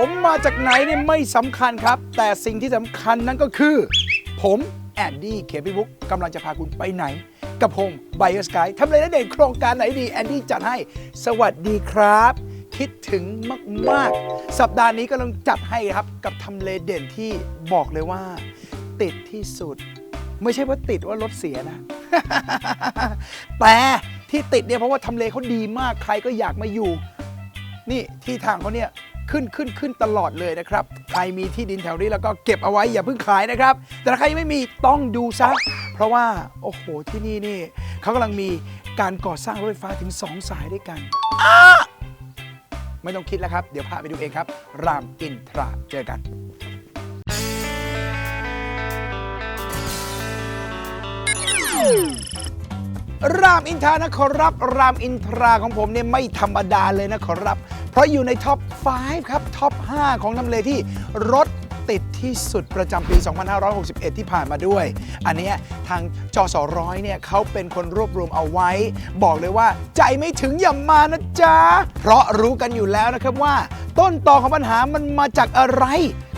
ผมมาจากไหนเนี่ยไม่สำคัญครับ แต่สิ่งที่สำคัญนั่นก็คือ ผมแอนดี้เคปิบุ๊กกำลังจะพาคุณไปไหน กับผมไบเออร์สกายทำเลได้เด่นโครงการไหนดีแอนดี้จัดให้ สวัสดีครับ คิดถึงมาก ๆ สัปดาห์นี้กำลังจัดให้ครับกับทำเลเด่นที่บอกเลยว่า ติดที่สุด ไม่ใช่ว่าติดว่ารถเสียนะ แต่ที่ติดเนี่ยเพราะว่าทำเลเขาดีมากใครก็อยากมาอยู่ นี่ที่ทางเขาเนี่ย ขึ้นขึ้นขึ้นตลอดเลยนะครับ ใครมีที่ดินแถวนี้แล้วก็เก็บเอาไว้อย่าเพิ่งขายนะครับ แต่ถ้าใครไม่มีต้องดูซะ เพราะว่าโอ้โหที่นี่นี่เขากำลังมีการก่อสร้างรถไฟฟ้าถึง 2 สายด้วยกันอ้าไม่ต้องคิดแล้วครับ เดี๋ยวพาไปดูเองครับ รามอินทราเจอกันรามอินทรานะขอรับ รามอินทราของผมเนี่ยไม่ธรรมดาเลยนะขอรับ เพราะอยู่ในท็อป 5 ครับ ท็อป 5 ของน้ำเลที่รถติดที่สุดประจำปี 2561 ที่ผ่านมาด้วย อันนี้ทางจสร้อยเนี่ยเขาเป็นคนรวบรวมเอาไว้ บอกเลยว่าใจไม่ถึงอย่ามานะจ๊ะ เพราะรู้กันอยู่แล้วนะครับว่า ต้นตอของปัญหามันมาจากอะไร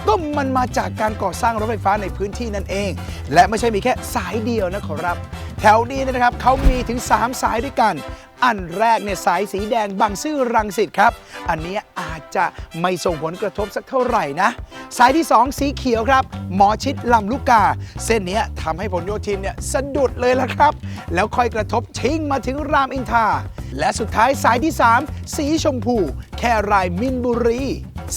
ก็มันมาจากการก่อสร้างรถไฟฟ้าในพื้นที่นั่นเอง และไม่ใช่มีแค่สายเดียวนะขอรับ แถวนี้นะครับเขามีถึง 3 สายด้วยกัน อันแรกเนี่ยสายสีแดงบางซื่อรังสิตครับ อันนี้อาจจะไม่ส่งผลกระทบสักเท่าไหร่นะ สายที่ 2 สีเขียวครับ หมอชิดลำลูกกา เส้นนี้ทำให้ผลโยธินเนี่ยสะดุดเลยละครับ แล้วค่อยกระทบชิงมาถึงรามอินทราและสุดท้ายสายที่ 3 สีชมพู แครายมินบุรี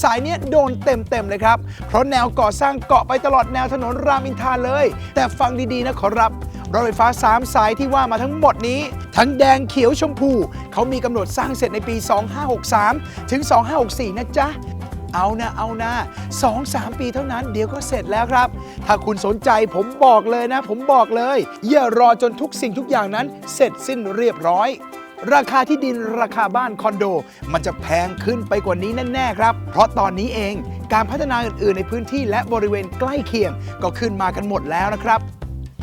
สายเนี้ยโดนเต็มๆเลยครับ เพราะแนวก่อสร้างเกาะไปตลอดแนวถนนรามอินทราเลย แต่ฟังดีๆนะขอรับรถไฟฟ้า 3 สายที่ว่ามาทั้งหมดนี้ ทั้งแดงเขียวชมพู เขามีกำหนดสร้างเสร็จในปี 2563 ถึง 2564 นะจ๊ะ เอานะเอานะ2 3 ปีเท่านั้นเดี๋ยวก็เสร็จแล้วครับ ถ้าคุณสนใจผมบอกเลยนะ ผมบอกเลย อย่ารอจนทุกสิ่งทุกอย่างนั้นเสร็จสิ้นเรียบร้อย ราคาที่ดินราคาบ้านคอนโด มันจะแพงขึ้นไปกว่านี้แน่ๆครับ เพราะตอนนี้เองการพัฒนาอื่นๆ ในพื้นที่และบริเวณใกล้เคียงก็ขึ้นมากันหมดแล้วนะครับ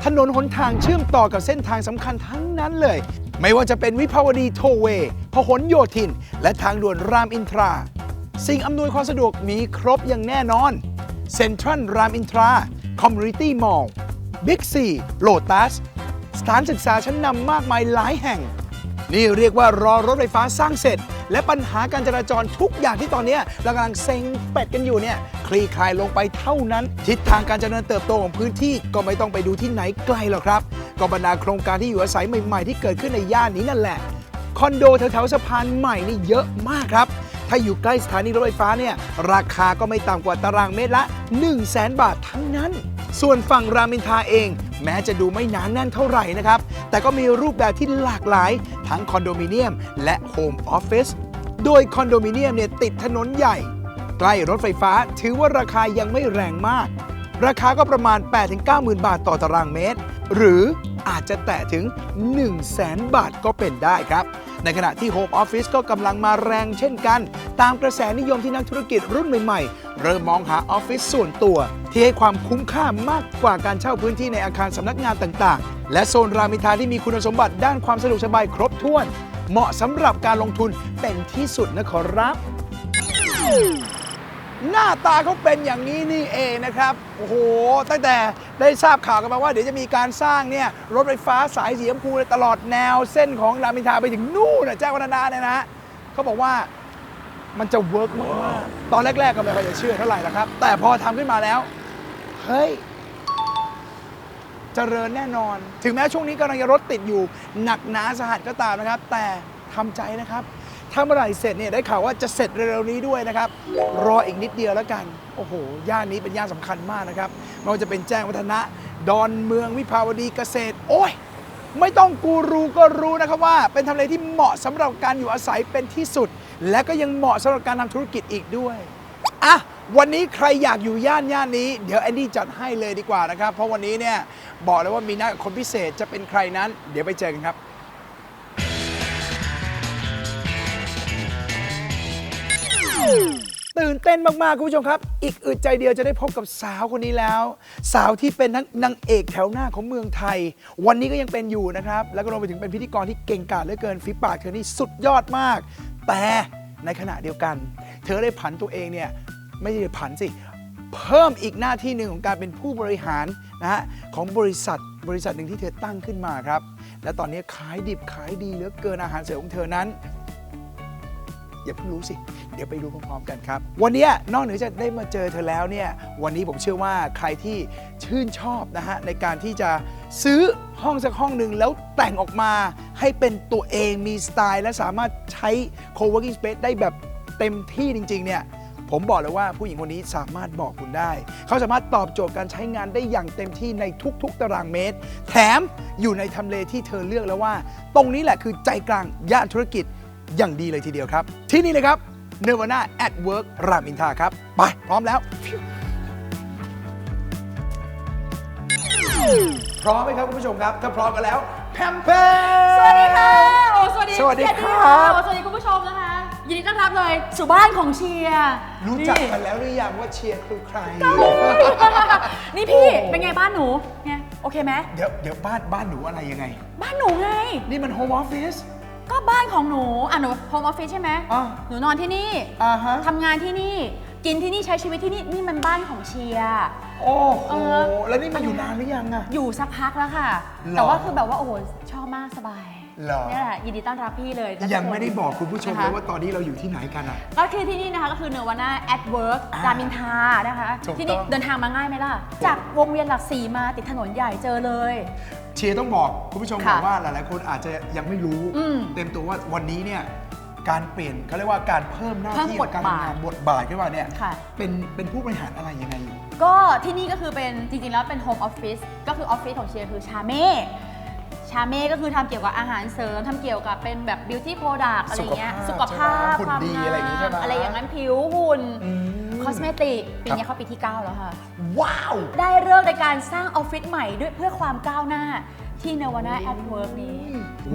ถนนหนทางเชื่อมต่อกับเส้นทางสำคัญทั้งนั้นเลย ไม่ว่าจะเป็นวิภาวดีโทเวย์พหลโยธิน และทางด่วนรามอินทรา สิ่งอำนวยความสะดวกมีครบอย่างแน่นอนเซ็นทรัลรามอินทราคอมมูนิตี้มอลล์บิ๊กซีโลตัสสถานศึกษาชั้นนำมากมายหลายแห่ง นี่เรียกว่ารอรถไฟฟ้าสร้างเสร็จ และปัญหาการจราจรทุกอย่างที่ตอนนี้เรากำลังเซ็งเป็ดกันอยู่เนี่ยคลี่คลายลงไปเท่านั้น ทิศทางการเจริญเติบโตของพื้นที่ก็ไม่ต้องไปดูที่ไหนไกลหรอกครับก็บรรดาโครงการที่อยู่อาศัยใหม่ๆ ที่เกิดขึ้นในย่านนี้นั่นแหละ คอนโดแถวๆสะพานใหม่นี่เยอะมากครับ ถ้าอยู่ใกล้สถานีรถไฟฟ้าเนี่ยราคาก็ไม่ต่ำกว่าตารางเมตรละ 1 0 0 0 0แบาททั้งนั้น ส่วนฝั่งรามอินทราเอง แม้จะดูไม่หนานแน่นเท่าไหร่นะครับ แต่ก็มีรูปแบบที่หลากหลาย ทั้งคอนโดมิเนียม และโฮมออฟฟิศโดยคอนโดมิเนียมเนี่ยติดถนนใหญ่ ใกล้รถไฟฟ้าถือว่าราคายังไม่แรงมาก ราคาก็ประมาณ 8-90,000 บาทต่อตารางเมตร หรือ อาจจะแตะถึง 1 0 0 0 0แสนบาทก็เป็นได้ครับ ในขณะที่ Home Office ก็กำลังมาแรงเช่นกัน ตามกระแสนิยมที่นักธุรกิจรุ่นใหม่ๆ เริ่มมองหาออฟฟิศส่วนตัว ที่ให้ความคุ้มค่ามากกว่าการเช่าพื้นที่ในอาคารสำนักงานต่างๆ และโซนรามอินทราที่มีคุณสมบัติด้านความสะดวกสบายครบถ้วน เหมาะสำหรับการลงทุนเป็นที่สุดนะขอรับ หน้าตาเขาเป็นอย่างนี้นี่เองนะครับ โอ้โห ตั้งแต่ได้ทราบข่าวกันมาว่าเดี๋ยวจะมีการสร้างเนี่ยรถไฟฟ้าสายสีชมพูตลอดแนวเส้นของรามอินทราไปถึงนู่นนะแจ้งวัฒนาเนี่ยนะฮะเขาบอกว่ามันจะเวิร์กมากๆตอนแรก ๆก็ไม่ค่อยจะเชื่อเท่าไหร่นะครับ แต่พอทำขึ้นมาแล้ว เฮ้ยเจริญแน่นอน ถึงแม้ช่วงนี้กำลังจะรถติดอยู่ หนักหนาสหัสก็ตามนะครับ แต่ทำใจนะครับ ถ้าเมื่อไหร่เสร็จเนี่ยได้ข่าวว่าจะเสร็จเร็วๆนี้ด้วยนะครับ รออีกนิดเดียวแล้วกัน โอ้โห ย่านนี้เป็นย่านสำคัญมากนะครับไม่ว่าจะเป็นแจ้งวัฒนะ ดอนเมืองวิภาวดีเกษตร โอ้ย ไม่ต้องกูรู้ก็รู้นะครับว่า เป็นทำเลที่เหมาะสำหรับการอยู่อาศัยเป็นที่สุด และก็ยังเหมาะสำหรับการทำธุรกิจอีกด้วยอะวันนี้ใครอยากอยู่ย่านย่านนี้ เดี๋ยวแอนดี้จัดให้เลยดีกว่านะครับ เพราะวันนี้เนี่ยบอกเลยว่ามีนัดกับคนพิเศษจะเป็นใครนั้น เดี๋ยวไปเจอกันครับ ตื่นเต้นมาก ๆ คุณผู้ชมครับ อีกอึดใจเดียวจะได้พบกับสาวคนนี้แล้ว สาวที่เป็นทั้งนางเอกแถวหน้าของเมืองไทย วันนี้ก็ยังเป็นอยู่นะครับ แล้วก็รวมไปถึงเป็นพิธีกรที่เก่งกาจเหลือเกินฝีปากเธอนี่สุดยอดมาก แต่ในขณะเดียวกัน เธอได้ผันตัวเองเนี่ยไม่ได้ผันสิ เพิ่มอีกหน้าที่หนึ่งของการเป็นผู้บริหารนะฮะของบริษัทบริษัทหนึ่งที่เธอตั้งขึ้นมาครับ และตอนนี้ขายดิบขายดีเหลือเกินอาหารเสริมของเธอนั้น อย่าเพิ่งรู้สิ เดี๋ยวไปดูพร้อมๆกันครับ วันนี้นอกเหนือจากได้มาเจอเธอแล้วเนี่ย วันนี้ผมเชื่อว่าใครที่ชื่นชอบนะฮะในการที่จะซื้อห้องสักห้องหนึ่งแล้วแต่งออกมาให้เป็นตัวเองมีสไตล์ และสามารถใช้ co-working space ได้แบบเต็มที่จริง ๆ เนี่ยผมบอกเลยว่าผู้หญิงคนนี้สามารถบอกคุณได้ เขาสามารถตอบโจทย์การใช้งานได้อย่างเต็มที่ในทุก ๆ ตารางเมตร แถมอยู่ในทำเลที่เธอเลือกแล้วว่า ตรงนี้แหละคือใจกลางย่านธุรกิจ อย่างดีเลยทีเดียวครับ ที่นี่เลยครับเนวาน่าแอดเวิร์กรามอินทราครับ ไป พร้อมแล้ว พร้อมไหมครับคุณผู้ชมครับ ถ้าพร้อมกันแล้วแพมเพสวัสดีค่ะ โอ้สวัสดีสวัสดีเยครับโอ้สวัสดีคุณผู้ชมนะคะ ยินดีต้อนรับเลยสู่บ้านของเชียร์รู้จักนี่กันแล้วหรือยังว่าเชียร์คือใคร นี่พี่โอ้เป็นไงบ้านหนูเนี่ยโอเคไหมเดี๋ยวเดี๋ยวบ้านบ้านหนูอะไรยังไง บ้านหนูไง นี่มันโฮมออฟฟิศ ก็บ้านของหนูอะหนูโฮมออฟฟิศใช่ไหมอ่าหนูนอนที่นี่อ่าฮะ ทำงานที่นี่ กินที่นี่ใช้ชีวิตที่นี่นี่มันบ้านของเชียร์ โอ้โห เออ แล้วนี่มาอยู่นานหรือยังอะ อยู่สักพักแล้วค่ะ หรอ แต่ว่าคือแบบว่าโอ้โหชอบมากสบาย หรอ เนี่ยแหละยินดีต้อนรับพี่เลยและทุกยังคนไม่ได้บอกคุณผู้ชมนะเลคะยว่าตอนนี้เราอยู่ที่ไหนกันอะก็คือที่นี่นะคะก็คือเนวาน่าแอดเวิร์กอ่ารามินทรานะคะ ถูกที่นี่ต้อง เดินทางมาง่ายไหมล่ะ จากวงเวียนหลักสี่มาติดถนนใหญ่เจอเลย เชียร์ต้องบอกคุณผู้ชมค่ะบอกว่าหลายๆคนอาจจะยังไม่รู้ อืมเต็มตัวว่าวันนี้เนี่ยการเปลี่ยนเขาเรียกว่าการเพิ่มหน้าเพิ่มที่บทการบาททำงานบทบาทขึ้นมาเนี่ยค่ะ เป็นเป็นผู้บริหารอะไรยังไงอยู่ ก็ที่นี่ก็คือเป็นจริงๆแล้วเป็นโฮมออฟฟิศก็คือออฟฟิศของเชียร์คือชาเม่ ชาเม่ก็คือทำเกี่ยวกับอาหารเสริมทำเกี่ยวกับเป็นแบบบิวตี้โปรดักต์อะไรเงี้ยสุสุขขภาภาพพหุ่นความดีงามอะไรอย่างงี้ใช่ไหมอะไรอย่างนั้นผิวหุ่นอืมคอสเมติกปีครับนี้เขาปีที่ 9 แล้วค่ะ ว้าว ได้เริ่มในการสร้างออฟฟิศใหม่ด้วยเพื่อความก้าวหน้าที่เนวาน่าแอดเวิร์กนี้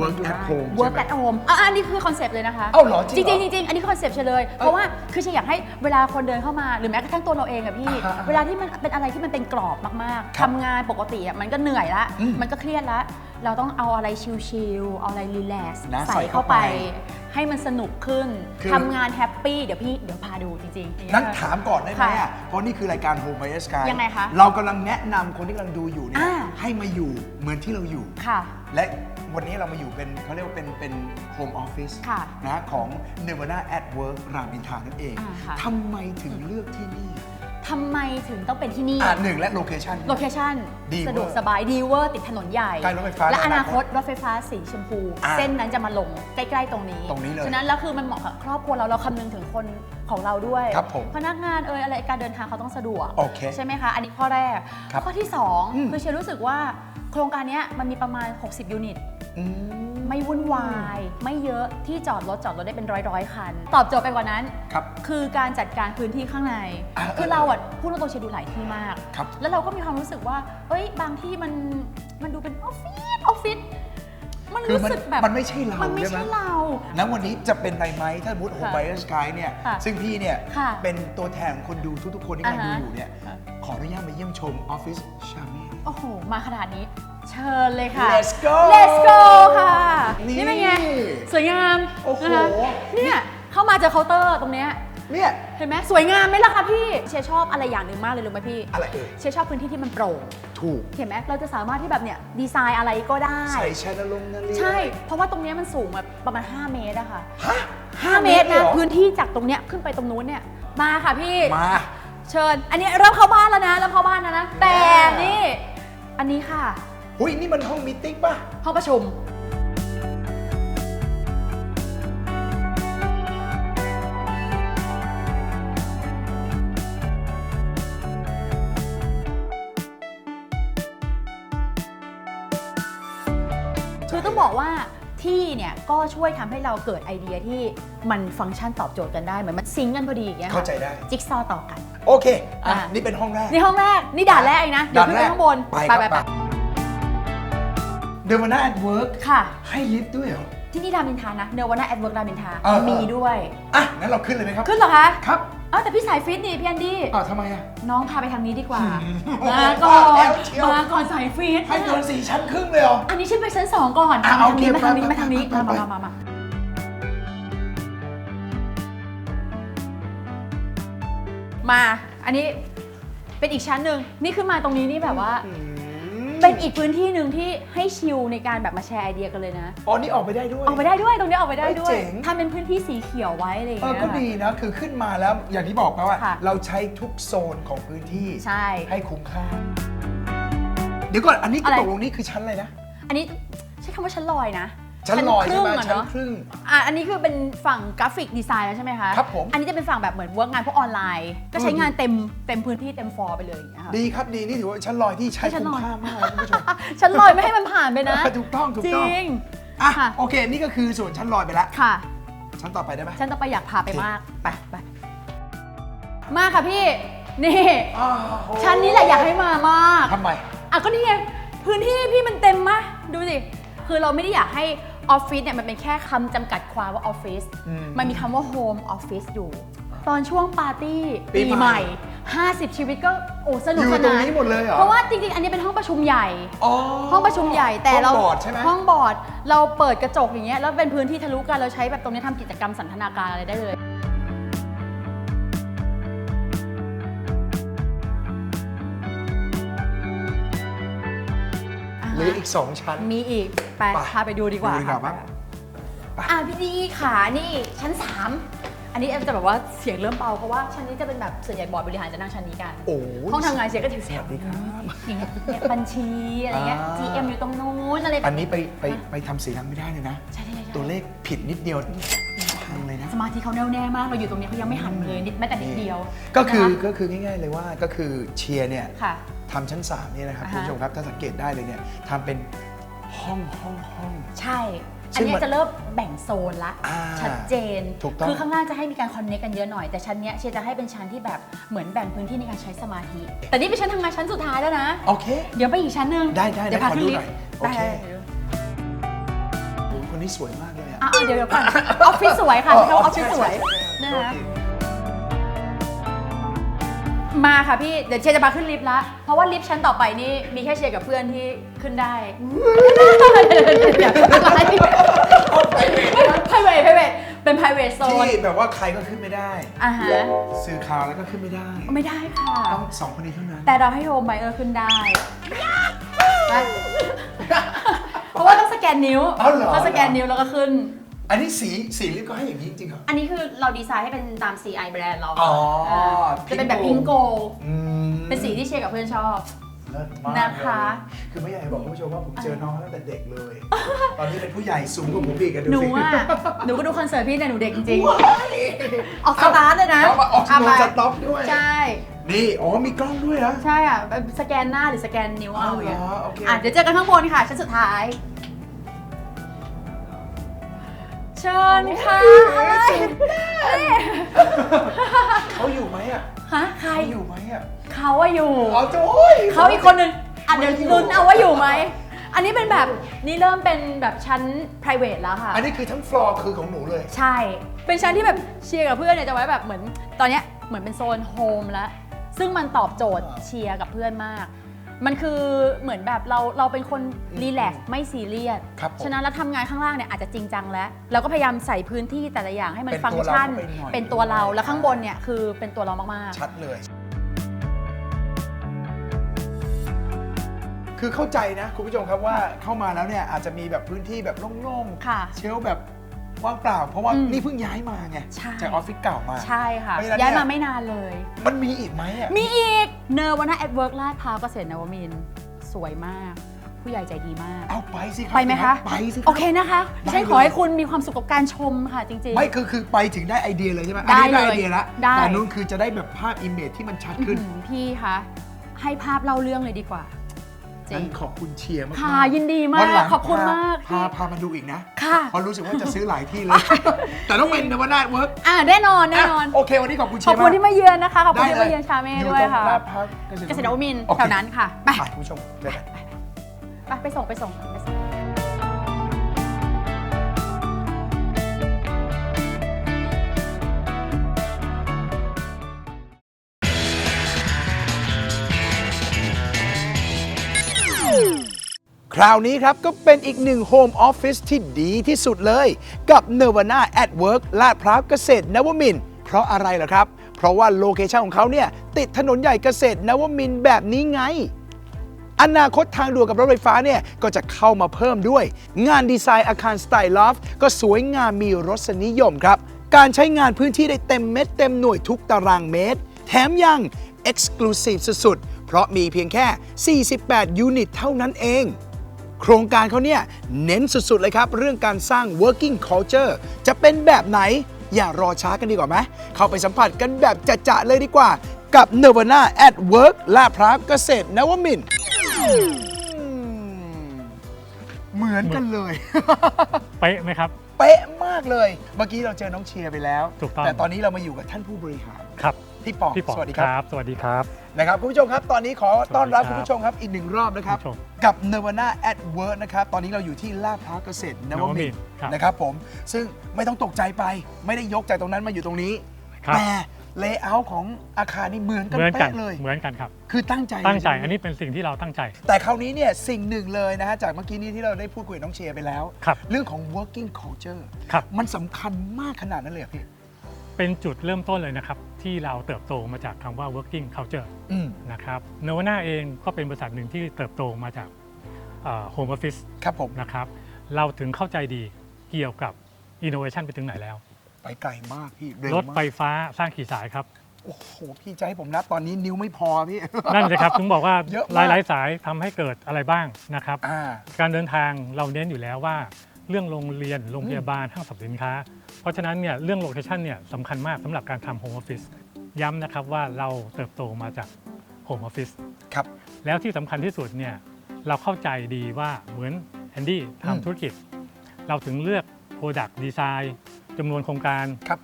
work at home ใช่ work ไหม at home อะอันนี้คือคอนเซปต์เลยนะคะเอ้าเหรอจจริงเหรริองๆจริงๆอันนี้คือคอนเซปต์เฉยเลย เพราะว่าคือฉันอยากให้เวลาคนเดินเข้ามาหรือแม้กระทั่งตัวเราเองอะพี่ อ่าฮะเวลาที่มันเป็นอะไรที่มันเป็นกรอบมากครัๆบทำงานปกติอะมันก็เหนื่อยละอืมมันก็เครียดละ เราต้องเอาอะไรชิลๆเอาอะไรรีแลกซ์นะใส่ใส่เข้าเข้าไป ไป ให้มันสนุกขึ้นคือ ทำงานแฮปปี้เดี๋ยวพี่เดี๋ยวพาดูจริงๆ นั้นถามก่อนได้ไหมค่ะอะเพราะนี่คือรายการ Home by Sky ยังไงคะเรากำลังแนะนำคนที่กำลังดูอยู่เนี่ยอ่า ให้มาอยู่เหมือนที่เราอยู่ ค่ะ และวันนี้เรามาอยู่เป็นเขาเรียกว่าเป็นเป็นโฮมออฟฟิศค่ะนะของ Nirvana at Work รามอินทรานั่นเองอ่าค่ะ ทำไมถึงเลือกที่นี่ ทำไมถึงต้องเป็นที่นี่ อ่าหนึ่งและโลเคชั่น โลเคชั่นดีเวอร์สะดวกสบายดีเวอร์ติดถนนใหญ่ ใกล้รถไฟฟ้าและในออนานาคคตตรถไฟฟ้าสีชมพู อ่าเส้นนั้นจะมาลงใกล้ๆตรงนี้ตรงนี้เลยฉะนั้นแล้วคือมันเหมาะกับครอบครัวเราเราคำนึงถึงคนของเราด้วยครับผมพนักงานเอยอะไรการเดินทางเขาต้องสะดวกโอเคใช่ไหมคะ อันนี้ข้อแรก ครับข้อที่อืม2คือเชียร์รู้สึกว่าโครงการเนี้ยมันมีประมาณ 60 ยูนิตอืม ไม่วุ่นวาย ไม่เยอะที่จอดรถจอดรถได้เป็นร้อยร้อยๆคัน ตอบโจทย์ไปกว่านั้น ครับคือการจัดการพื้นที่ข้างใน อ่าคือเราอะพูดตรงๆเชียร์ดูหลายที่มาก ครับ แล้วเราก็มีความรู้สึกว่า เอ้ย บางที่มันมันดูเป็นออฟฟิศออฟฟิศมันคือรู้มันสึกแบบมันไม่ใช่เรามันไม่ใช่ไหมใช่เราแล้ววันนี้จะเป็นไปไหมถ้าสมมติโฮมค่ะไบสกายเนี่ย ค่ะซึ่งพี่เนี่ย ค่ะเป็นตัวแทนของคนดูทุกๆคนที่กำลังดูอ่าฮะอยู่เนี่ย ค่ะ ขออนุญาตมาเยี่ยมชมออฟฟิศชาเม่ โอ้โห มาขนาดนี้ เชิญเลยค่ะ Let's go Let's go ค่ะ นี่นี่เป็นไง สวยงามโอ้โห นะคะเนี่ยเข้ามาเจอเคาน์เตอร์ตรงเนี้ย เนี่ย เห็นไหมสวยงามไหมล่ะคะพี่เชียร์ชอบอะไรอย่างหนึ่งมากเลยรู้ไหมพี่อะไรเอ่ย เชียร์ชอบพื้นที่ที่มันโปร่งถูก เห็นไหมเราจะสามารถที่แบบเนี่ยดีไซน์อะไรก็ได้ ใส่ชาดลงนาลีใช่ เพราะว่าตรงเนี้ยมันสูงแบบประมาณ 5 เมตรอะค่ะฮะ5เมตรเลยนะหอพื้นที่จากตรงเนี้ยขึ้นไปตรงนู้นเนี่ยมาค่ะพี่มา เชิญ อันนี้เริ่มเข้าบ้านแล้วนะเริ่มเข้าบ้านแล้วนะแต่นี่ อันนี้ค่ะ หุ้ยนี่มันห้องมีตติ้งป่ะ ห้องประชุม คือต้องบอกว่าที่เนี่ยก็ช่วยทำให้เราเกิดไอเดียที่มันฟังก์ชันตอบโจทย์กันได้เหมือนมันซิงก์กันพอดีอย่างเงี้ยค่ะเข้าใจได้ จิ๊กซอว์ต่อกัน โอเคอะอะ นี่เป็นห้องแรก นี่ห้องแรก นี่ด่านแรกเองนะ เดี๋ยวขึ้นไปข้างบน ไปครับไป เดวาน่าแอดเวิร์กค่ะ ให้ลิฟต์ด้วยเหรอ ที่นี่รามอินทรานะเนวาน่าแอดเวิร์กรามอินทราเออเออ มีด้วย อะ งั้นเราขึ้นเลยไหมครับ ขึ้นเหรอคะครับเอ้าแต่พี่สายฟิตนี่พี่แอนดี้อ้าวทำไมอะ น้องพาไปทางนี้ดีกว่าโอ้โหมาก่อว่าแล้นวเชียว มาก่อนสายฟิตให้เดินสี่ชั้นครึ่งเลยเหรอ อันนี้ฉันไปชั้นสองก่อนอะมาโอทางเคนี้มาทางนี้ไปมาทางนี้ไปมาไป มามามาโมา อันนี้เป็นอีกชั้นหนึ่งนี่ขึ้นมาตรงนี้นี่แบบว่า อืม เป็นอีกพื้นที่หนึ่งที่ให้ชิลในการแบบมาแชร์ไอเดียกันเลยนะ อ๋อนี่ออกไปได้ด้วย ออกไปได้ด้วยตรงนี้ออกไปได้ด้วยเฮ้ยเจ๋ง ทำเป็นพื้นที่สีเขียวไว้อะไรอย่างเออเงี้ย ก็ดีนะ คือขึ้นมาแล้วอย่างที่บอกไปว่า ค่ะ เราใช้ทุกโซนของพื้นที่ใช่ ให้คุ้มค่า เดี๋ยวก่อน อันนี้อะไรตกลงนี่คือชั้นอะไรนะ อันนี้ใช้คำว่าชั้นลอยนะ ชั้นลอยใช่ไหมครึ่งอะชั้นเนาะครึ่ง อะอันนี้คือเป็นฝั่งกราฟิกดีไซน์แล้วใช่ไหมคะครับผมอันนี้จะเป็นฝั่งแบบเหมือนเวิร์กงานพวกออนไลน์ ก็ใช้งานเต็มเต็มพื้นที่เต็มฟอร์ไปเลยอย่างเงี้ยค่ะ ดีครับดีนี่ถือว่าชั้นลอยที่ใช้ชั้นคุ้ลมอยค่ามากคุณผู้ชมอะชั้นลอยไม่ให้มันผ่านไปนะถูกต้องถูกจต้องริง อะค่ะ โอเคนี่ก็คือส่วนชั้นลอยไปแล้วค่ะ ชั้นต่อไปได้ไหม ฉันต้องไปอยากพาไปโอเคมากไปไปมาค่ะพี่ นี่อ้าวชั้นนี้แหละอยากให้มามาก ทำไม อะก็นี่ไงพื้นที่พี่มันเต็มมะดูสิคือเราไม่ได้อยากให้ ออฟฟิศเนี่ยมันเป็นแค่คำจำกัดความว่าออฟฟิศอืมมันมีคำว่าโฮมออฟฟิศอยู่ ตอนช่วงปาร์ตี้ปีปีใหใหม่ม่ 50 ชีวิตก็โอ้สนุกอยู่สตรงนานนี้หมดเลยเหรอ เพราะว่าจริงๆ อันนี้เป็นห้องประชุมใหญ่อ๋อห้องประชุมใหญ่แต่เราห้องบอร์ดใช่ไหม ห้องบอร์ดเราเปิดกระจกอย่างเงี้ยแล้วเป็นพื้นที่ทะลุกันเราใช้แบบตรงนี้ทำกิจกรรมสันทนาการอะไรได้เลย เหลืออีกสองชั้น มีอีก ไปไปพาไปดูดีกว่าดูดีกว่าค่ะปะ อะพี่ดีขานี่ชั้น 3 อันนี้จะแบบว่าเสียงเริ่มเบาเพราะว่าชั้นนี้จะเป็นแบบส่วนใหญ่บอร์ดบริหารจะนั่งชั้นนี้กัน โอ้ย ห้องทำงานเสียงก็ถือสเสียงวัสดีครับอย่างเงี้ยเนี่ยบัญชีอะไรเงี้ยอ่า GM อยู่ตรงนู้นอะไรแบบอันนี้ไปไปไปทำสีน้ำไม่ได้เลยนะ ใช่ใช่ใช่ตัวเลขผิดนิดเดียวพังเลยนะ สมาธิเขาแน่วแน่มากเราอยู่ตรงนี้เขายังไม่หันมาเลยนิดแม้แต่นิดเดียวก็คือนะะ ก็คือง่ายๆเลยว่าก็คือเชียร์เนี่ยค่ะ ทำชั้น3เนี่ยนะครับอ่าคุณฮะผู้ชมครับถ้าสังเกตได้เลยเนี่ยทำเป็นห้องห้องห้อง ใช่ซึ่อันงเนี้ยมันจะเริ่มแบ่งโซนละ อ่าชัดเจน ถูกต้อง คือข้างล่างจะให้มีการคอนเนคกันเยอะหน่อย แต่ชั้นเนี้ยเชียร์จะให้เป็นชั้นที่แบบเหมือนแบ่งพื้นที่ในการใช้สมาธิ แต่นี่เป็นชั้นทำงานชั้นสุดท้ายแล้วนะ โอเค เดี๋ยวไปอีกชั้นหนึ่งได้ได้เดี๋ยวได้พาขอขึ้นดูลิหฟน่อยต์โอเคได้โอ้โหคนนี้สวยมากเลยอะ อะเอาเดี๋ยวเดี๋ยวก่อนออฟฟิศสวยค่ะอ๋อเขาออฟฟิศใช่สวยใช่ใช่นะคะโอเค มาค่ะพี่ เดี๋ยวเชียร์จะมาขึ้นลิฟต์ละ เพราะว่าลิฟต์ชั้นต่อไปนี่มีแค่เชียร์กับเพื่อนที่ขึ้นได้ เดี๋ยวอะไร private private เป็น private zone ที่แบบว่าใครก็ขึ้นไม่ได้ อ่าฮะ สื่อข่าวแล้วก็ขึ้นไม่ได้ ไม่ได้ค่ะ ต้องสองคนนี้เท่านั้น แต่เราให้โฮมไบเออร์ขึ้นได้ไปเพราะว่าต้องสแกนนิ้วเอาเหรอ ต้องสแกนนิ้วแล้วก็ขึ้น อันนี้สีสีลิฟต์ก็ให้อย่างนี้จริงๆเหรอ อันนี้คือเราดีไซน์ให้เป็นตาม CI แบรนด์เราอ๋อาจะเป็นแบบพิงโกอืมเป็นสีที่เชียร์กับเพื่อนชอบ เลิศมากนะคะ เลยคือไม่อยากให้บอกคุณผู้ชมว่าผมเจอน้องตั้งแต่เด็กเลย ตอนนี้เป็นผู้ใหญ่สูงกว่าผมอีกอะดูหนูสิอะ หนูก็ดูคอนเสิร์ตพี่แต่หนูเด็กจริงๆออกสตาร์ทเลยนะเอามาออกะโดไปนสต็อปด้วย ใช่ นี่อ๋อมีกล้องด้วยนะใช่อะสแกนหน้าหรือสแกนนิ้วเอาอย่างเงี้ยอ๋อเหรอโอเค อะเดี๋ยวเจอกันข้างบนค่ะชั้นสุดท้าย เชิญค่ะอะไรเขาอยู่ไหมอะฮะใครเขาอยู่ไหมอะเขาว่าอยู่ อ๋อโจ้ย เขาอีกคนนึงอะเดี๋ยวไม่อยู่ ลุ้นเอาว่าอยู่ไหม อันนี้เป็นแบบนี่เริ่มเป็นแบบชั้น private แล้วค่ะ อันนี้คือทั้งฟลอร์คือของหนูเลย ใช่ เป็นชั้นที่แบบเชียร์กับเพื่อนเนี่ยจะไว้แบบเหมือน ตอนเนี้ยเหมือนเป็นโซนโฮมแล้ว ซึ่งมันตอบโจทย์เชียร์กับเพื่อนมาก มันคือเหมือนแบบเราเราเป็นคนรีแลกซ์ไม่ซีเรียสครับผมฉะนั้นแล้วทำงานข้างล่างเนี่ยอาจจะจริงจังแล้ว เราก็พยายามใส่พื้นที่แต่ละอย่างให้มันเป็นฟังตัวก์เราชันเข้าไปหน่อย เป็นตัวเราแล้วข้างบนเนี่ยคือเป็นตัวเรามากชัดเลย คือเข้าใจนะ คุณผู้ชมครับว่าเข้ามาแล้วเนี่ยอาจจะมีแบบพื้นที่แบบโล่งค่ะเชลฟ์แบบ ว่างเปล่า เพราะว่าอืมนี่เพิ่งย้ายมาไงใช่ จากออฟฟิศเก่ามาๆใช่ค่ะ เพราะฉะนั้นย้ายเนี่ยมาไม่นานเลย มันมีอีกไหมอะมีอีกเนอร์วันนาแอดเวิร์กลาดพร้าวเกษตรนวมินทร์สวยมาก ผู้ใหญ่ใจดีมาก เอาไปสิครัไปไหมคะ ไปสิรับ โอเคนะคะได้ฉันขอให้คุณมีความสุขกับการชมค่ะจริงๆไม่คือคือไปถึงได้ไอเดียเลยใช่ไหมได้อันนี้ได้เลยไอเดียแล้วได้ แต่นู้นคือจะได้แบบภาพอิมเมจที่มันชัดขึ้น อื้อหือพี่คะให้ภาพเล่าเรื่องเลยดีกว่า จริงั้งนขอบคุณเชียร์มากๆค่ะยินดีมากวันหลังขอบคุณพมากพาที่พามาดูอีกนะค่ะ เพราะรู้สึกว่าจะซื้อหลายที่เลย แต่ต้องเป็นนวนาถเวิร์กอ่าแน่นอนแน่นอนโอเค วันนี้ขอบคุณขเชีอยบร์คุณมากที่มาเยือนนะคะ ขอบคุณได้ที่เลยมาเยือนชาเม่อยู่ด้วยตรงค่ะลาดพร้าวเกษตรนวมินทร์โอเคแถวนั้นค่ะ ไปไปคุณผู้ชมเลยกันไปไปส่งไปส่งไปส่ง ราวนี้ครับก็เป็นอีกหนึ่งโฮมออฟฟิศที่ดีที่สุดเลย กับ Nirvana at Work ลาดพร้าวเกษตรนวมินทร์พราะอะไรเหรอครับ เพราะว่าโลเคชันของเขาเนี่ยติดถนนใหญ่เกษตรนวมินแบบนี้ไง อนาคตทางด่วนกับรถไฟฟ้าเนี่ยก็จะเข้ามาเพิ่มด้วย งานดีไซน์อาคารสไตล์ลอฟก็สวยงามมีรสนิยมครับ การใช้งานพื้นที่ได้เต็มเม็ดเต็มหน่วยทุกตารางเมตร แถมยัง Exclusive สุดๆ เพราะมีเพียงแค่ 48 ยูนิตเท่านั้นเอง โครงการเขาเนี่ยเน้นสุดๆเลยครับ เรื่องการสร้าง working culture จะเป็นแบบไหนอย่ารอช้ากันดีกว่าไหมเข้าไปสัมผัสกันแบบจะๆเลยดีกว่า กับ Nirvana at Work ลาดพร้าวเกษตรนวมินทร์อืมเหมือนกันเลย เป๊ะไหมครับ เป๊ะมากเลย เมื่อกี้เราเจอน้องเชียร์ไปแล้ว ถูกต้อง แต่ตอนนี้เรามาอยู่กับท่านผู้บริหาร ครับ พี่ปองพี่ป๋องสวัสดีครับ สวัสดีครับ นะครับคุณผู้ชมครับตอนนี้ขอต้อนรับสวัคุณสดีครับผู้ชมครับอีกหนึ่งรอบนะครับ คุณผู้ชมกับ Nirvana at Work นะครับตอนนี้เราอยู่ที่ลาดพร้าวเกษตรนวมินทร์ครับนะครับผมซึ่งไม่ต้องตกใจไป ไม่ได้ยกจากตรงนั้นมาอยู่ตรงนี้ ครับ แต่เลเยอร์ของอาคารนี่เหมือนกันเหมือนกันเป๊ะเลย เหมือนกันครับ คือตั้งใจตั้งใจเลยช่ไหมอันนี้เป็นสิ่งที่เราตั้งใจ แต่คราวนี้เนี่ยสิ่งหนึ่งเลยนะฮะจากเมื่อกี้นี้ที่เราได้พูดคุยกับน้องเชียร์ไปแล้ว ครับ เรื่องของ working culture ครับ มันสำคัญมากขนาดนั้นเลยเหรอพี่ เป็นจุดเริ่มต้นเลยนะครับ ที่เราเติบโตมาจากคำว่า working culture อืมนะครับเนวนาเองก็เป็นบริษัทหนึ่งที่เติบโตมาจากโฮมออฟฟิศครับผมนะครับเราถึงเข้าใจดีเกี่ยวกับ innovation ไปถึงไหนแล้ว ไปไกลมากพี่เร็วรถไฟมากฟ้าสร้างกี่สายครับ โอ้โหพี่จะให้ผมนับตอนนี้นิ้วไม่พอพี่ นั่นเลยครับถึงบอกว่าเยอะมากหลายๆสายทำให้เกิดอะไรบ้างนะครับ อ่า การเดินทางเราเน้นอยู่แล้วว่า เรื่องโรงเรียนโรงพยาบาลห้างสรรพสินค้า เพราะฉะนั้นเนี่ยเรื่องโลเคชันเนี่ยสำคัญมากสำหรับการทำโฮมออฟฟิศย้ำนะครับว่าเราเติบโตมาจากโฮมออฟฟิศครับ แล้วที่สำคัญที่สุดเนี่ยเราเข้าใจดีว่าเหมือนแอนดี้อืม ทำธุรกิจ เราถึงเลือก Product Design จำนวนโครงการ ครับ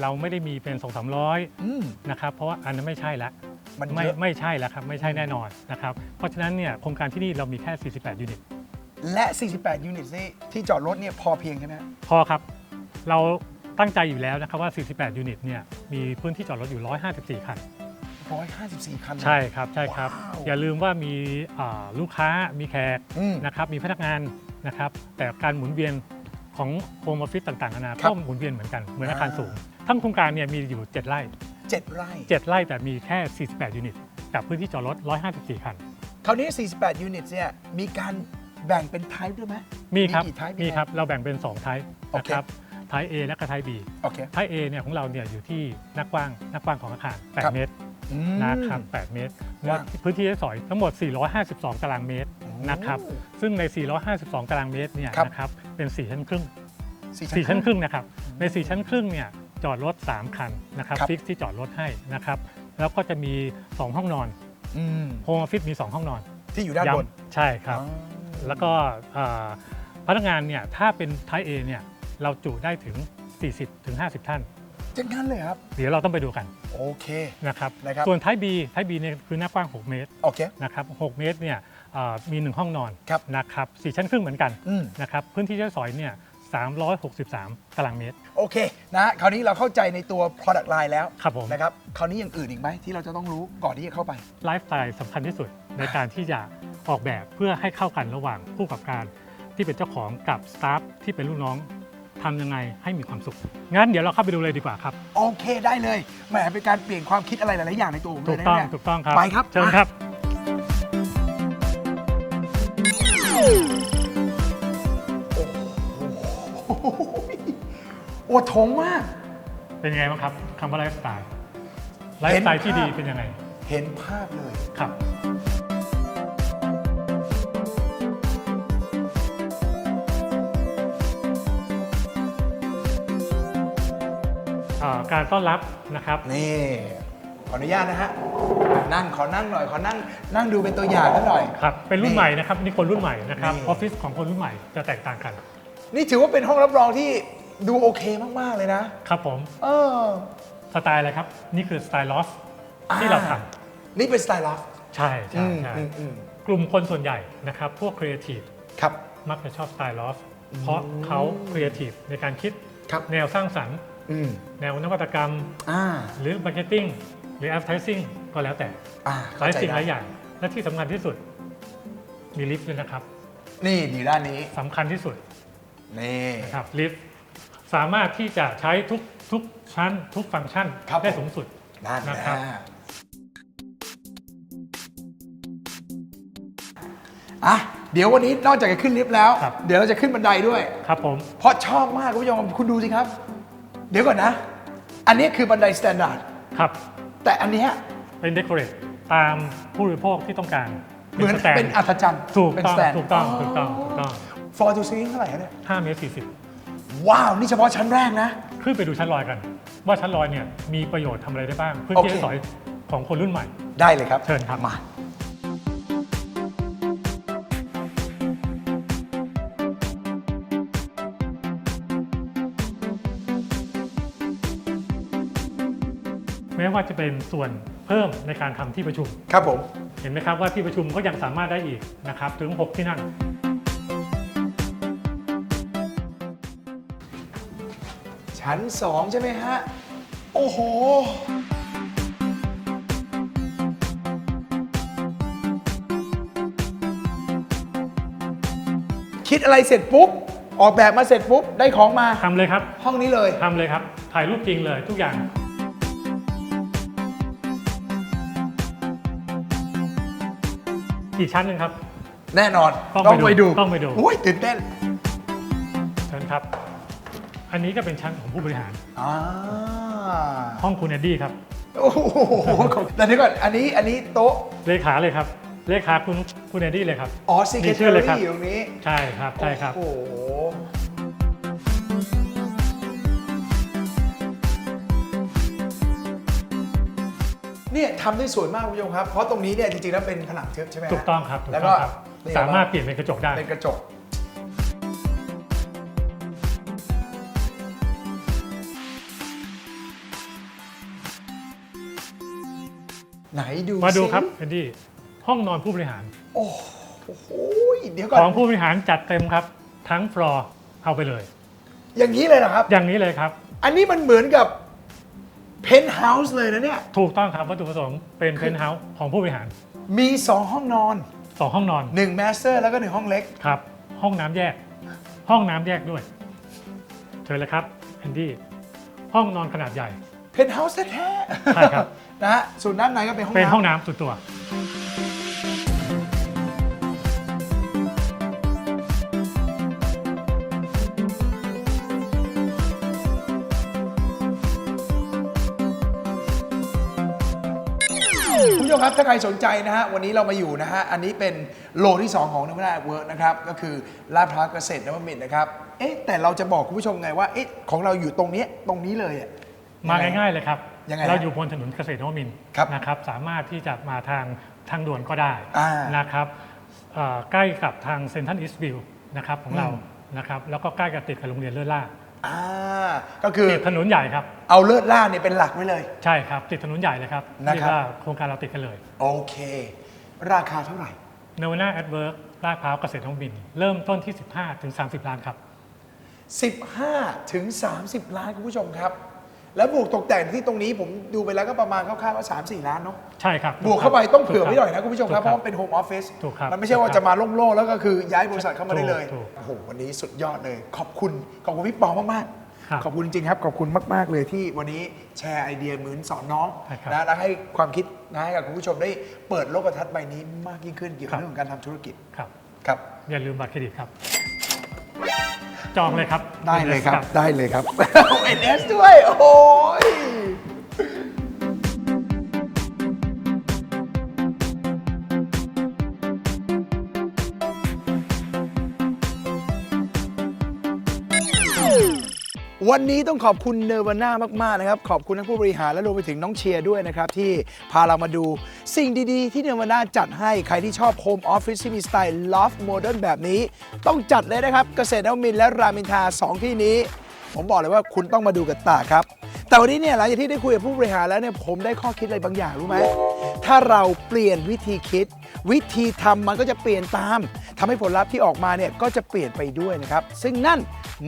เราไม่ได้มีเป็น 2 3 0 0อืมนะครับ เพราะว่าอันนั้นไม่ใช่ละมันไม่เยอะไม่ใช่แล้วครับ ไม่ใช่แน่นอนนะครับ เพราะฉะนั้นเนี่ยโครงการที่นี่เรามีแค่ 48 ยูนิต และ 48 ยูนิตนี่ที่จอดรถเนี่ยพอเพียงใช่ไหมฮะพอครับ เราตั้งใจอยู่แล้วนะครับว่า 48 ยูนิตเนี่ยมีพื้นที่จอดรถอยู่ 154 คัน 154 คันเลยใช่ครับใช่ครับ ว้าวอย่าลืมว่ามีอ่าลูกค้ามีแขกอืมนะครับมีพนักงานนะครับแต่การหมุนเวียนของโฮมออฟฟิศต่างๆนานาครับก็หมุนเวียนเหมือนกันเหมือนอาคารอ่า สูง ทั้งโครงการเนี่ยมีอยู่ 7 ไร่7ไร่ 7 ไร่แต่มีแค่ 48 ยูนิตกับพื้นที่จอดรถ 154 คัน คราวนี้ 48 ยูนิตเนี่ย มีการแบ่งเป็นไทป์ด้วยไหม มีครับ กี่ type มีครับ เราแบ่งเป็น2ไทป์โอนะเค ครับ ไทป์ A และก็ไทป์ B โอเค ไทป์ A เนี่ยของเราเนี่ยอยู่ที่หน้ากว้างหน้ากว้างของอาคาร ครับ 8 เมตรอืม นะครับ 8 เมตรกว้างพื้นที่ใช้สอยทั้งหมด 452 ตารางเมตรโอ้นะครับซึ่งใน 452 ตารางเมตรเนี่ยครับ นะครับ เป็น 4 ชั้นครึ่งสี่4ชั้นครึ่งนะครับ ใน 4 ชั้นครึ่งเนี่ยจอดรถ 3 คันนะครับครับ ฟิกที่จอดรถให้นะครับ แล้วก็จะมี 2 ห้องนอน อืมโฮมออฟฟิศมี 2 ห้องนอนที่อยู่ด้านบนย้ำใช่ครับ อ๋อแล้วก็อ่าพนักงานเนี่ยถ้าเป็นไทป์ A เนี่ย เราจุได้ถึง 40ถึง50 ท่านจะงั้นเลยครับ เดี๋ยวเราต้องไปดูกันโอเค นะครับนะครับ ส่วนไทป์ B ไทป์ B เนี่ยคือหน้ากว้าง 6 เมตรโอเค นะครับ6เมตรเนี่ยเอ่อมี 1 ห้องนอนครับ นะครับ4ชั้นครึ่งเหมือนกันอืม นะครับพื้นที่ใช้สอยเนี่ย363 ตารางเมตร โอเคนะคราวนี้เราเข้าใจในตัว product line แล้วครับผม นะครับ คราวนี้อย่างอื่นอีกไหมที่เราจะต้องรู้ก่อนที่จะเข้าไป ไลฟ์สไตล์สำคัญที่สุดในการที่จะออกแบบเพื่อให้เข้ากันระหว่างผู้ประกอบการ ที่เป็นเจ้าของกับสตาฟที่เป็นลูกน้อง ทำยังไงให้มีความสุข งั้นเดี๋ยวเราเข้าไปดูเลยดีกว่าครับ โอเคได้เลยแหมเป็นการเปลี่ยนความคิดอะไรหลายๆอย่างในตัวผมเลถูยกนะต้อง เนี่ย ถูกต้องครับไปครับ เชิญมาครับ โอ้โหโอดโถงมาก เป็นยังไงบ้างครับคำว่าไลฟ์สไตล์ ไลฟ์สไตล์ที่ดีเป็นยังไง เห็นภาพเลย ครับ อ่าการต้อนรับนะครับ นี่ขออนุญาตนะฮะนั่งขอนั่งหน่อยขอนั่งนั่งดูเป็นตัวอย่างกันหน่อย ครับเป็นรุ่นใหม่นะครับนี่คนรุ่นใหม่นะครับนี่ ออฟฟิศของคนรุ่นใหม่จะแตกต่างกันนี่ถือว่าเป็นห้องรับรองที่ดูโอเคมากๆเลยนะครับผมเออสไตล์อะไรครับ นี่คือสไตล์ลอฟที่เราทนี่เป็นสไตล์ลับำใช่ใช่ใช่อืมอืมกลุ่มคนส่วนใหญ่นะครับ พวกครีเอทีฟครับ มักจะชอบสไตล์ลอฟเพราะเขาครีเอทีฟในการคิดครับ แนวสร้างสรรค์ อืมแนวนวัตกรรม อ่า หรือมาร์เก็ตติ้งหรือ advertising ก็แล้วแต่อ่าหเข้าลายใจสิ่งหได้ลายอย่าง และที่สำคัญที่สุดมีลิฟต์ด้วยนะครับนี่อยู่ด้านนี้ สำคัญที่สุดนี่ นะครับลิฟต์สามารถที่จะใช้ทุกทุกชั้น ทุกฟังก์ชันครับ ได้ผมสูงสุดนั่นนะนะครับอะ เดี๋ยววันนี้นอกจากจะขึ้นลิฟต์แล้ว ครับ เดี๋ยวเราจะขึ้นบันไดด้วย ครับผม เพราะชอบมากคุณผู้ชมคุณดูสิครับ เดี๋ยวก่อนนะ อันนี้คือบันไดสแตนดาร์ดครับแต่อันเนี้ยเป็นเดคอเรทตามผู้บริโภคที่ต้องการเหมือนสแตเป็นอัศจรรย์ถูกเป็นต้อง สแตนถูกต้องถูกต้องถูกต้องฟอร์จูซิงเท่าไหร่ครับเนี่ย5เมตร40 ว้าว นี่เฉพาะชั้นแรกนะ ขึ้นไปดูชั้นลอยกัน ว่าชั้นลอยเนี่ยมีประโยชน์ทำอะไรได้บ้าง เพื่อโอเคที่จะสอยของคนรุ่นใหม่ ได้เลยครับเชิญครับ มา แม้ว่าจะเป็นส่วนเพิ่มในการทำที่ประชุม ครับผม เห็นไหมครับว่าที่ประชุมก็ยังสามารถได้อีกนะครับถึง 6 ที่นั่ง ชั้น 2 ใช่ไหมฮะ โอ้โหคิดอะไรเสร็จปุ๊บ ออกแบบมาเสร็จปุ๊บ ได้ของมาทำเลยครับ ห้องนี้เลยทำเลยครับ ถ่ายรูปจริงเลยทุกอย่าง อีกชั้นหนึ่งครับ แน่นอนต้องไปดูดูต้องไปดูโอ้ยตื่นเต้นเชิญครับ อันนี้ก็เป็นชั้นของผู้บริหารอ่าห้องคุณเอ็ดดี้ครับโอ้โหแต่เดี๋ยวก่อนอันนี้อันนี้โต๊ะเลขาเลยครับเลขาคุณคุณเอ็ดดี้เลยครับอ๋อมี secretary ชื่อเลยครับอยู่ตรงนี้ใช่ครับใช่ครับโอ้โห เนี่ยทำได้สวยมากคุณผู้ชมครับ เพราะตรงนี้เนี่ยจริงๆแล้วเป็นผนังทึบใช่ไหมฮะถูกต้องครับถูกแล้วต้ก็องครับนี่สามารถเปลี่ยนเป็นกระจกได้ เป็นกระจก ไหนดูมาดูสิครับเอ็ดดี้ห้องนอนผู้บริหาร โอ้โหเดี๋ยวก่อขอนงผู้บริหารจัดเต็มครับ ทั้งฟลอร์เอาไปเลย อย่างนี้เลยเหรอครับ อย่างนี้เลยครับ อันนี้มันเหมือนกับ เพนท์เฮาส์เลยนะเนี่ย ถูกต้องครับวัตถุประสงค์เป็นเพนท์เฮาส์ของผู้บริหาร มี 2 ห้องนอนสองห้องนอน1 m มสเตอร์แล้วก็ 1 ห้องเล็ก ครับ ห้องน้ำแยก ห้องน้ำแยกด้วยเชิญเลยครับแอนดี้ห้องนอนขนาดใหญ่ เพนท์เฮาส์แท้ๆใช่ครับ นะฮะส่วนด้านในก็เป็นห้องเป็นน้ำห้องน้ำส่วนตัว มครับถ้าใครสนใจนะฮะวันนี้เรามาอยู่นะฮะอันนี้เป็นโลที่ 2 ของนวัตเวิร์กนะครับก็คือลาดพร้าวเกษตรนวมินทร์นะครับเอ๊ะแต่เราจะบอกคุณผู้ชมไงว่าเอ๊ะของเราอยู่ตรงเนี้ยตรงนี้เลยอะ มาง่ายๆเลยครับ ยังไงฮะเราอยู่บนถนนเกษตรนวมินทร์ครับนะครับ สามารถที่จะมาทางทางด่วนก็ได้อ่านะครับเอ่อใกล้กับทางเซนทันอีสต์วิวนะครับของเราอืมนะครับ แล้วก็ใกล้กับติดกับโรงเรียนเลื่อนล่า อ่าก็คือติดถนนใหญ่ครับ เอาเลิศล่าเนี่ยเป็นหลักไว้เลย ใช่ครับ ติดถนนใหญ่เลยครับนะครับ เรียกว่าโครงการเราติดกันเลยโอเค ราคาเท่าไหร่ เนวนาแอดเวิร์กลาดพร้าวเกษตรนวมินทร์เริ่มต้นที่ 15ถึง30 ล้านครับ 15 ถึง 30 ล้านคุณผู้ชมครับ แล้วบวกตกแต่งที่ตรงนี้ผมดูไปแล้วก็ประมาณคร่าวๆว่า3 4ล้านเนาะใช่ครับบวกเข้าไปต้องเผื่อไว้หน่อยนะคุณผู้ชมครับเพถูกราะมันเป็นโฮมออฟฟิศถูกครับมันไม่ใช่ว่าจะมาโล่งๆแล้วก็คือย้ายบริษัทเข้ามาได้เลยถูกถูกโอ้โหวันนี้สุดยอดเลย ขอบคุณขอบคุณพี่ปอมากครับๆขอบคุณจริงๆครับ ขอบคุณมาก ๆ เลยที่วันนี้แชร์ไอเดียเหมือนสอนน้องใช่ครับนะและให้ความคิดนะให้กับคุณผู้ชมได้เปิดโลกทัศน์ใบนี้มากยิ่งขึ้นเกี่ยวกับครับเรื่องของการทำธุรกิจครับครับอย่าลืมบัตรเครดิตครับ จองเลยครับ ได้เลยครับ ได้เลยครับ เอ็นเอสด้วย โอ้ย วันนี้ต้องขอบคุณเน r ว a น่ามาก ๆ นะครับ ขอบคุณทั้งผู้บริหารและรวมไปถึงน้องเชียร์ด้วยนะครับ ที่พาเรามาดูสิ่งดีๆ ที่เน r ว a น่าจัดให้ใครที่ชอบโฮมออฟฟิศที่มีสไตล์ลอฟโมเดิร์นแบบนี้ ต้องจัดเลยนะครับ เกษตรนวมินทร์และรามอินทราสองที่นี้ ผมบอกเลยว่าคุณต้องมาดูกับตาครับ แต่วันนี้เนี่ยหลังจากที่ได้คุยกับผู้บริหารแล้วเนี่ยผมได้ข้อคิดอะไรบางอย่างรู้ไหม ถ้าเราเปลี่ยนวิธีคิด วิธีทำมันก็จะเปลี่ยนตามทำให้ผลลัพธ์ที่ออกมาเนี่ยก็จะเปลี่ยนไปด้วยนะครับ ซึ่งนั่น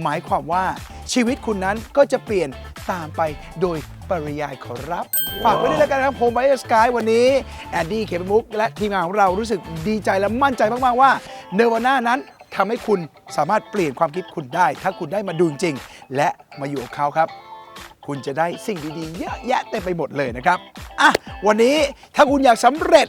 หมายความว่า ชีวิตคุณนั้นก็จะเปลี่ยนตามไปโดยปริยายขอรับฝากไว้ด้วยแล้วกันนะครับผมไบสกายวันนี้ แอนดี้เขมมุก และทีมงานของเรารู้สึกดีใจและมั่นใจมาก ๆ ว่าเนวาน่านั้นทำให้คุณสามารถเปลี่ยนความคิดคุณได้ ถ้าคุณได้มาดูจริง และมาอยู่กับเขาครับ คุณจะได้สิ่งดี ๆ เยอะแยะเต็มไปหมดเลยนะครับอะวันนี้ถ้าคุณอยากสำเร็จ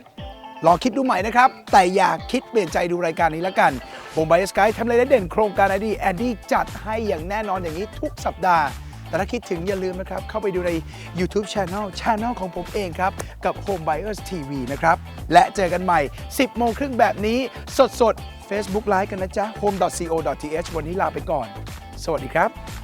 ลองคิดดูใหม่นะครับ แต่อย่าคิดเปลี่ยนใจดูรายการนี้แล้วกันผมไบสกายทำเลเด่นโครงการไอดีแอดดี้จัดให้อย่างแน่นอนอย่างนี้ทุกสัปดาห์ แต่ถ้าคิดถึงอย่าลืมนะครับ เข้าไปดูใน YouTube Channel Channel ของผมเองครับ กับ Home Buyers TV นะครับ และเจอกันใหม่ 10 โมงครึ่งแบบนี้สดๆ Facebook Live กันนะจ๊ะ home.co.th วันนี้ลาไปก่อน สวัสดีครับ